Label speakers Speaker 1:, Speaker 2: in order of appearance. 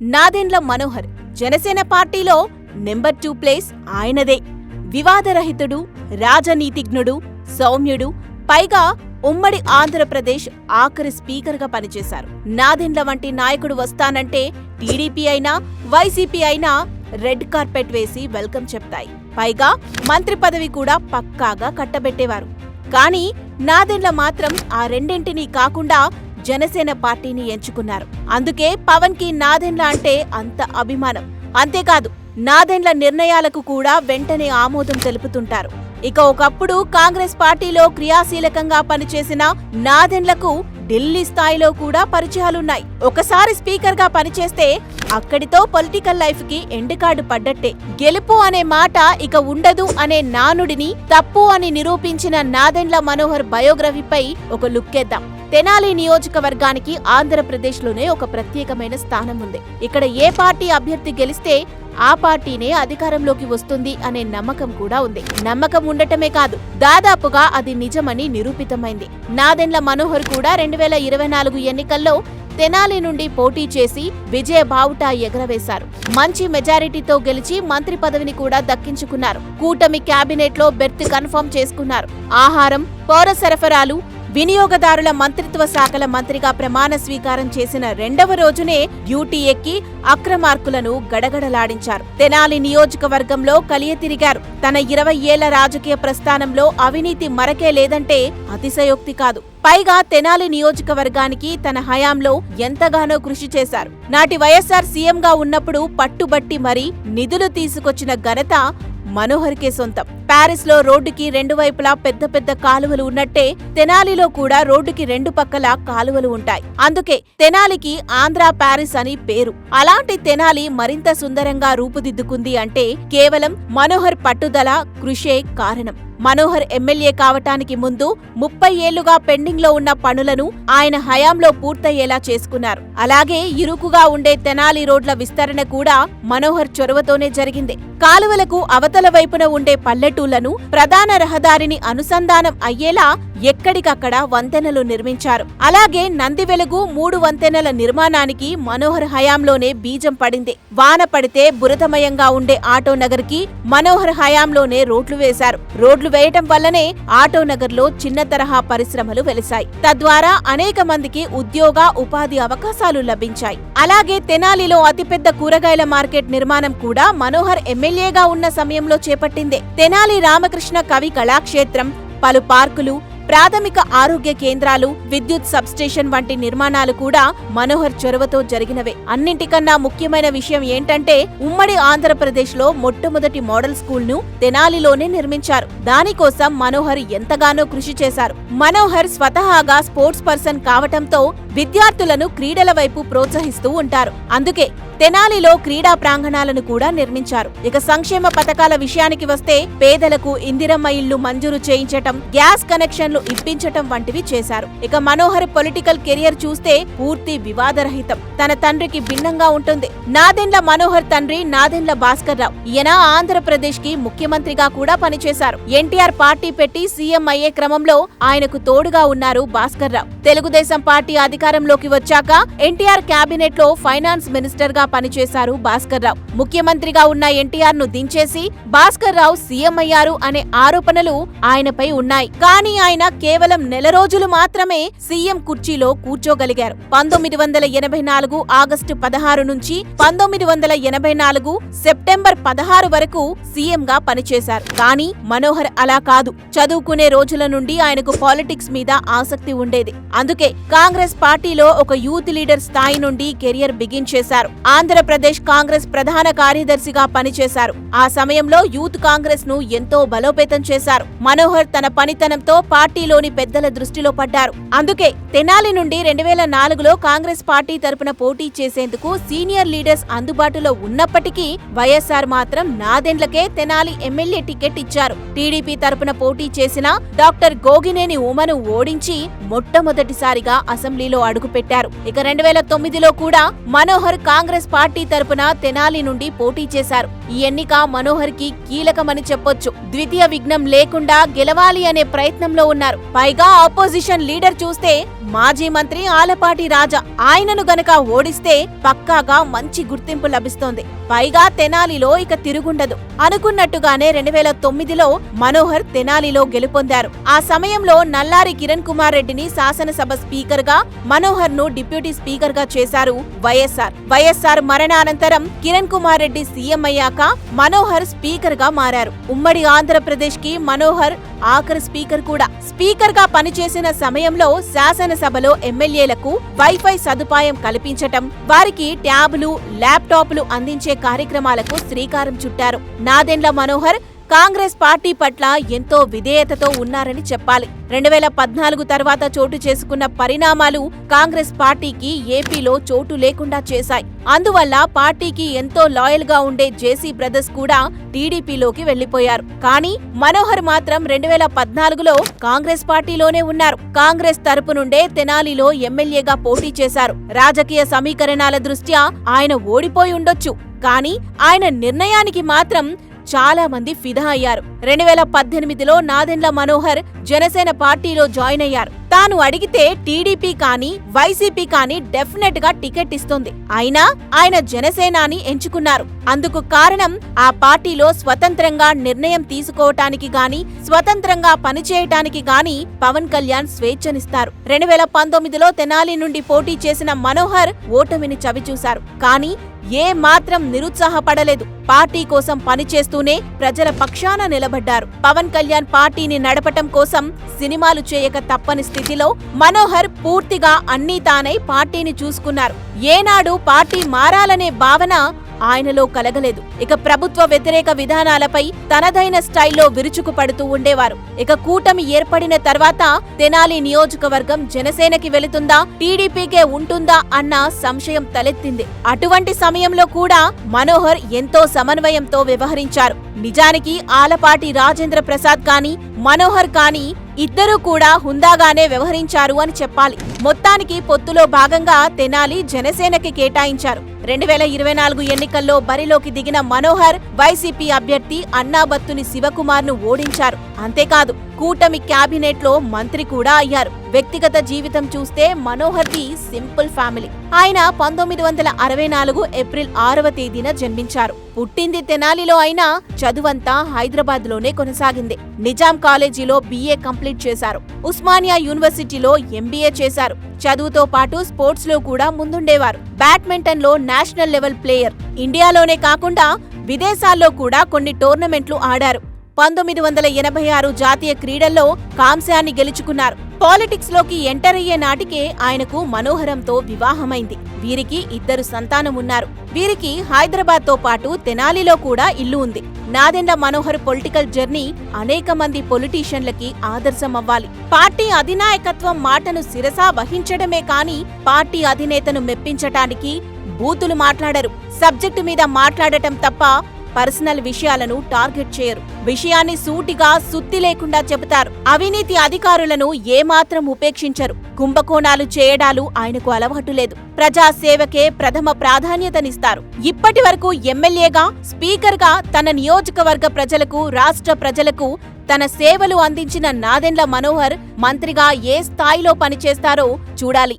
Speaker 1: నాదెండ్ల మనోహర్ జనసేన పార్టీలో number two place ఆయనదే. వివాదరహితుడు రాజనీతిజ్ఞుడు సౌమ్యుడు పైగా ఉమ్మడి ఆంధ్రప్రదేశ్ ఆఖరి స్పీకర్గా పనిచేశారు. నాదెండ్ల వంటి నాయకుడు వస్తానంటే టీడీపీ అయినా వైసీపీ అయినా రెడ్ కార్పెట్ వేసి వెల్కమ్ చెప్తాయి. పైగా మంత్రి పదవి కూడా పక్కాగా కట్టబెట్టేవారు. కానీ నాదెండ్ల మాత్రం ఆ రెండింటినీ కాకుండా జనసేన పార్టీని ఎంచుకున్నారు. అందుకే పవన్కి నాదెండ్ల అంటే అంత అభిమానం. అంతేకాదు నాదెండ్ల నిర్ణయాలకు కూడా వెంటనే ఆమోదం తెలుపుతుంటారు. ఇక ఒకప్పుడు కాంగ్రెస్ పార్టీలో క్రియాశీలకంగా పనిచేసిన నాదెండ్లకు ఢిల్లీ స్థాయిలో కూడా పరిచయాలున్నాయి. ఒకసారి స్పీకర్గా పనిచేస్తే అక్కడితో పొలిటికల్ లైఫ్కి ఎండ్ పడ్డట్టే. గెలుపు అనే మాట ఇక ఉండదు అనే నానుడిని తప్పు అని నిరూపించిన నాదెండ్ల మనోహర్ బయోగ్రఫీపై ఒక లుక్కేద్దాం. తెనాలి నియోజకవర్గానికి ఆంధ్రప్రదేశ్లోనే ఒక ప్రత్యేకమైన స్థానం ఉంది. ఇక్కడ ఏ పార్టీ అభ్యర్థి గెలిస్తే ఆ పార్టీనే అధికారంలోకి వస్తుంది అనే నమ్మకం కూడా ఉంది. నమ్మకం ఉండటమే కాదు దాదాపుగా అది నిజమని నిరూపితమైంది. నాదెండ్ల మనోహర్ కూడా రెండు వేల ఇరవై నాలుగు ఎన్నికల్లో తెనాలి నుండి పోటీ చేసి విజయ బావుటా ఎగరవేశారు. మంచి మెజారిటీతో గెలిచి మంత్రి పదవిని కూడా దక్కించుకున్నారు. కూటమి క్యాబినెట్లో బెర్త్ కన్ఫర్మ్ చేసుకున్నారు. ఆహారం పౌర సరఫరాలు వినియోగదారుల మంత్రిత్వ శాఖల మంత్రిగా ప్రమాణ స్వీకారం చేసిన రెండవ రోజునే డ్యూటీ ఎక్కి అక్రమార్కులను గడగడలాడించారు. తెనాలి నియోజకవర్గంలో కలియతిరిగారు తన ఇరవై ఏళ్ళ రాజకీయ ప్రస్థానంలో అవినీతి మరకే లేదంటే అతిశయోక్తి కాదు. పైగా తెనాలి నియోజకవర్గానికి తన హయాంలో ఎంతగానో కృషి చేశారు. నాటి వైఎస్ఆర్ సీఎంగా ఉన్నప్పుడు పట్టుబట్టి మరీ నిధులు తీసుకొచ్చిన ఘనత మనోహర్కే సొంతం. ప్యారిస్లో రోడ్డుకి రెండు వైపులా పెద్ద పెద్ద కాలువలు ఉన్నట్టే తెనాలిలో కూడా రోడ్డుకి రెండు పక్కల కాలువలు ఉంటాయి. అందుకే తెనాలికి ఆంధ్ర ప్యారిస్ అని పేరు. అలాంటి తెనాలి మరింత సుందరంగా రూపుదిద్దుకుంది అంటే కేవలం మనోహర్ పట్టుదల కృషే కారణం. మనోహర్ ఎమ్మెల్యే కావటానికి ముందు ముప్పై ఏళ్ళుగా పెండింగ్లో ఉన్న పనులను ఆయన హయాంలో పూర్తయ్యేలా చేసుకున్నారు. అలాగే ఇరుకుగా ఉండే తెనాలి రోడ్ల విస్తరణ కూడా మనోహర్ చొరవతోనే జరిగింది. కాలువలకు అవతల వైపున ఉండే పల్లెటూళ్ళను ప్రధాన రహదారిని అనుసంధానం అయ్యేలా ఎక్కడికక్కడ వంతెనలు నిర్మించారు. అలాగే నంది వెలుగు మూడు వంతెనల నిర్మాణానికి మనోహర్ హయాంలోనే బీజం పడింది. వాన పడితే బురదమయంగా ఉండే ఆటో నగర్కి మనోహర్ హయాంలోనే రోడ్లు వేశారు. రోడ్లు వేయటం వల్లనే ఆటో నగర్లో చిన్న తరహా పరిశ్రమలు వెలిశాయి. తద్వారా అనేక మందికి ఉద్యోగ ఉపాధి అవకాశాలు లభించాయి. అలాగే తెనాలిలో అతిపెద్ద కూరగాయల మార్కెట్ నిర్మాణం కూడా మనోహర్ ఎమ్మెల్యేగా ఉన్న సమయంలో చేపట్టిందే. తెనాలి రామకృష్ణ కవి కళాక్షేత్రం పలు పార్కులు ప్రాథమిక ఆరోగ్య కేంద్రాలు విద్యుత్ సబ్స్టేషన్ వంటి నిర్మాణాలు కూడా మనోహర్ చొరవతో జరిగినవే. అన్నింటికన్నా ముఖ్యమైన విషయం ఏంటంటే ఉమ్మడి ఆంధ్రప్రదేశ్లో మొట్టమొదటి మోడల్ స్కూల్ను తెనాలిలోనే నిర్మించారు. దానికోసం మనోహర్ ఎంతగానో కృషి చేశారు. మనోహర్ స్వతహాగా స్పోర్ట్స్ పర్సన్ కావటంతో విద్యార్థులను క్రీడల వైపు ప్రోత్సహిస్తూ ఉంటారు. అందుకే తెనాలిలో క్రీడా ప్రాంగణాలను కూడా నిర్మించారు. ఇక సంక్షేమ పథకాల విషయానికి వస్తే పేదలకు ఇందిరమ్మ ఇళ్ళు మంజూరు చేయించటం గ్యాస్ కనెక్షన్లు ఇప్పించటం వంటివి చేశారు. ఇక మనోహర్ పొలిటికల్ కెరియర్ చూస్తే పూర్తి వివాదరహితం. తన తండ్రికి భిన్నంగా ఉంటుంది. నాదెండ్ల మనోహర్ తండ్రి నాదెండ్ల భాస్కర్ రావు. ఈయన ఆంధ్రప్రదేశ్కి ముఖ్యమంత్రిగా కూడా పనిచేశారు. ఎన్టీఆర్ పార్టీ పెట్టి సీఎం అయ్యే క్రమంలో ఆయనకు తోడుగా ఉన్నారు భాస్కర్ రావు. తెలుగుదేశం పార్టీ అధికారంలోకి వచ్చాక ఎన్టీఆర్ కేబినెట్లో ఫైనాన్స్ మినిస్టర్గా పనిచేశారు భాస్కర్ రావు. ముఖ్యమంత్రిగా ఉన్న ఎన్టీఆర్ను దించేసి భాస్కర్ రావు సీఎం అయ్యారు అనే ఆరోపణలు ఆయనపై ఉన్నాయి. కానీ ఆయన కేవలం నెల రోజులు మాత్రమే సీఎం కుర్చీలో కూర్చోగలిగారు. పంతొమ్మిది వందల ఎనభై నాలుగు ఆగస్టు పదహారు నుంచి పంతొమ్మిది వందల ఎనభై నాలుగు సెప్టెంబర్ పదహారు వరకు సీఎం గా పనిచేశారు. కానీ మనోహర్ అలా కాదు. చదువుకునే రోజుల నుండి ఆయనకు పాలిటిక్స్ మీద ఆసక్తి ఉండేది. అందుకే కాంగ్రెస్ పార్టీలో ఒక యూత్ లీడర్ స్థాయి నుండి కెరియర్ బిగిన్ చేశారు. ఆంధ్రప్రదేశ్ కాంగ్రెస్ ప్రధాన కార్యదర్శిగా పనిచేశారు. ఆ సమయంలో యూత్ కాంగ్రెస్ను ఎంతో బలోపేతం చేశారు. మనోహర్ తన పనితనంతో పార్టీ పార్టీలోని పెద్దల దృష్టిలో పడ్డారు. అందుకే తెనాలి నుండి రెండు వేల నాలుగులో కాంగ్రెస్ పార్టీ తరపున పోటీ చేసేందుకు సీనియర్ లీడర్స్ అందుబాటులో ఉన్నప్పటికీ వైఎస్ఆర్ మాత్రం నాదెండ్లకే తెనాలి ఎమ్మెల్యే టికెట్ ఇచ్చారు. టీడీపీ తరపున పోటీ చేసిన డాక్టర్ గోగినేని ఉమను ఓడించి మొట్టమొదటిసారిగా అసెంబ్లీలో అడుగుపెట్టారు. ఇక రెండు వేల తొమ్మిదిలో కూడా మనోహర్ కాంగ్రెస్ పార్టీ తరపున తెనాలి నుండి పోటీ చేశారు. ఈ ఎన్నిక మనోహర్కి కీలకమని చెప్పొచ్చు. ద్వితీయ విఘ్నం లేకుండా గెలవాలి అనే ప్రయత్నంలో ఉన్న ఉన్నారు. పైగా ఆపోజిషన్ లీడర్ చూస్తే మాజీ మంత్రి ఆలపాటి రాజా ఆయనను గనక ఓడిస్తే పక్కాగా మంచి గుర్తింపు లభిస్తోంది. పైగా తెనాలిలో ఇక తిరుగుండదు. అనుకున్నట్టుగానే రెండు వేల తొమ్మిదిలో మనోహర్ తెనాలిలో గెలుపొందారు. ఆ సమయంలో నల్లారి కిరణ్ కుమార్ రెడ్డిని శాసనసభ స్పీకర్గా మనోహర్ను డిప్యూటీ స్పీకర్గా చేశారు వైఎస్ఆర్. వైఎస్ఆర్ మరణానంతరం కిరణ్ కుమార్ రెడ్డి సీఎం అయ్యాక మనోహర్ స్పీకర్గా మారారు. ఉమ్మడి ఆంధ్రప్రదేశ్కి మనోహర్ ఆఖరి స్పీకర్ కూడా. స్పీకర్గా పనిచేసిన సమయంలో శాసనసభలో ఎమ్మెల్యేలకు వైఫై సదుపాయం కల్పించటం వారికి ట్యాబ్లు ల్యాప్టాప్లు అందించే కార్యక్రమాలకు శ్రీకారం చుట్టారు. నాదెండ్ల మనోహర్ కాంగ్రెస్ పార్టీ పట్ల ఎంతో విధేయతతో ఉన్నారని చెప్పాలి. రెండు వేల పద్నాలుగు తర్వాత చోటు చేసుకున్న పరిణామాలు కాంగ్రెస్ పార్టీకి ఏపీలో చోటు లేకుండా చేశాయి. అందువల్ల పార్టీకి ఎంతో లాయల్గా ఉండే జేసీ బ్రదర్స్ కూడా టీడీపీలోకి వెళ్ళిపోయారు కానీ మనోహర్ మాత్రం రెండు వేల పద్నాలుగులో కాంగ్రెస్ పార్టీలోనే ఉన్నారు. కాంగ్రెస్ తరపు నుండే తెనాలిలో ఎమ్మెల్యేగా పోటీ చేశారు. రాజకీయ సమీకరణాల దృష్ట్యా ఆయన ఓడిపోయి ఉండొచ్చు. కానీ ఆయన నిర్ణయానికి మాత్రం చాలా మంది ఫిదా అయ్యారు. రెండు వేల పద్దెనిమిదిలో నాదెండ్ల మనోహర్ జనసేన పార్టీలో జాయిన్ అయ్యారు. తాను అడిగితే టీడీపీ కానీ వైసీపీ కానీ డెఫినెట్గా టికెట్ ఇస్తుంది. అయినా ఆయన జనసేనాని ఎంచుకున్నారు. అందుకు కారణం ఆ పార్టీలో స్వతంత్రంగా నిర్ణయం తీసుకోవటానికి గాని స్వతంత్రంగా పనిచేయటానికి గాని పవన్ కళ్యాణ్ స్వేచ్ఛనిస్తారు. రెండు వేల పంతొమ్మిదిలో తెనాలి నుండి పోటీ చేసిన మనోహర్ ఓటమిని చవిచూశారు. కానీ ఏ మాత్రం నిరుత్సాహపడలేదు. పార్టీ కోసం పనిచేస్తూనే ప్రజల పక్షాన నిలబడ్డారు. పవన్ కళ్యాణ్ పార్టీని నడపటం కోసం సినిమాలు చేయక తప్పని స్థితిలో మనోహర్ పూర్తిగా అన్నీ తానై పార్టీని చూసుకున్నారు. ఏనాడు పార్టీ మారాలనే భావన ఆయనలో కలగలేదు. ఇక ప్రభుత్వ వ్యతిరేక విధానాలపై తనదైన స్టైల్లో విరుచుకుపడుతూ ఉండేవారు. ఇక కూటమి ఏర్పడిన తర్వాత తెనాలి నియోజకవర్గం జనసేనకి వెళుతుందా టీడీపీకే ఉంటుందా అన్న సంశయం తలెత్తింది. అటువంటి సమయంలో కూడా మనోహర్ ఎంతో సమన్వయంతో వ్యవహరించారు. నిజానికి ఆలపాటి రాజేంద్ర ప్రసాద్ కానీ మనోహర్ కానీ ఇద్దరూ కూడా హుందాగానే వ్యవహరించారు అని చెప్పాలి. మొత్తానికి పొత్తులో భాగంగా తెనాలి జనసేనకి కేటాయించారు. రెండు వేల ఇరవై నాలుగు ఎన్నికల్లో బరిలోకి దిగిన మనోహర్ వైసీపీ అభ్యర్థి అన్నాబత్తుని శివకుమార్ను ఓడించారు. అంతేకాదు కూటమి క్యాబినెట్లో మంత్రి కూడా అయ్యారు. వ్యక్తిగత జీవితం చూస్తే మనోహర్ ది సింపుల్ ఫ్యామిలీ. ఆయన పంతొమ్మిది వందల అరవై నాలుగు ఏప్రిల్ ఆరవ తేదీన జన్మించారు. పుట్టింది తెనాలిలో అయినా చదువంతా హైదరాబాద్లోనే కొనసాగింది. నిజాం కాలేజీలో బీఏ కంప్లీట్ చేశారు. ఉస్మానియా యూనివర్సిటీలో ఎంబీఏ చేశారు. చదువుతో పాటు స్పోర్ట్స్లో కూడా ముందుండేవారు. బ్యాడ్మింటన్లో నేషనల్ లెవెల్ ప్లేయర్. ఇండియాలోనే కాకుండా విదేశాల్లో కూడా కొన్ని టోర్నమెంట్లు ఆడారు. పంతొమ్మిది వందల ఎనభై ఆరు జాతీయ క్రీడల్లో కాంస్యాన్ని గెలుచుకున్నారు. పాలిటిక్స్లోకి ఎంటర్ అయ్యే నాటికే ఆయనకు మనోహరంతో వివాహమైంది. వీరికి ఇద్దరు సంతానం ఉన్నారు వీరికి హైదరాబాద్తో పాటు తెనాలిలో కూడా ఇల్లు ఉంది. నాదెండ్ల మనోహర్ పొలిటికల్ జర్నీ అనేక మంది పొలిటీషియన్లకి ఆదర్శం అవ్వాలి పార్టీ అధినాయకత్వం మాటను శిరసా వహించడమే కాని పార్టీ అధినేతను మెప్పించటానికి బూతులు మాట్లాడరు. సబ్జెక్టు మీద మాట్లాడటం తప్ప పర్సనల్ విషయాలను టార్గెట్ చేయరు. విషయాన్ని సూటిగా సుత్తి లేకుండా చెబుతారు. అవినీతి అధికారులను ఏమాత్రం ఉపేక్షించరు. కుంభకోణాలు చేయడాలు ఆయనకు అలవాటు లేదు. ప్రజాసేవకే ప్రథమ ప్రాధాన్యతనిస్తారు. ఇప్పటి వరకు ఎమ్మెల్యేగా స్పీకర్గా తన నియోజకవర్గ ప్రజలకు రాష్ట్ర ప్రజలకు తన సేవలు అందించిన నాదెండ్ల మనోహర్ మంత్రిగా ఏ స్థాయిలో పనిచేస్తారో చూడాలి.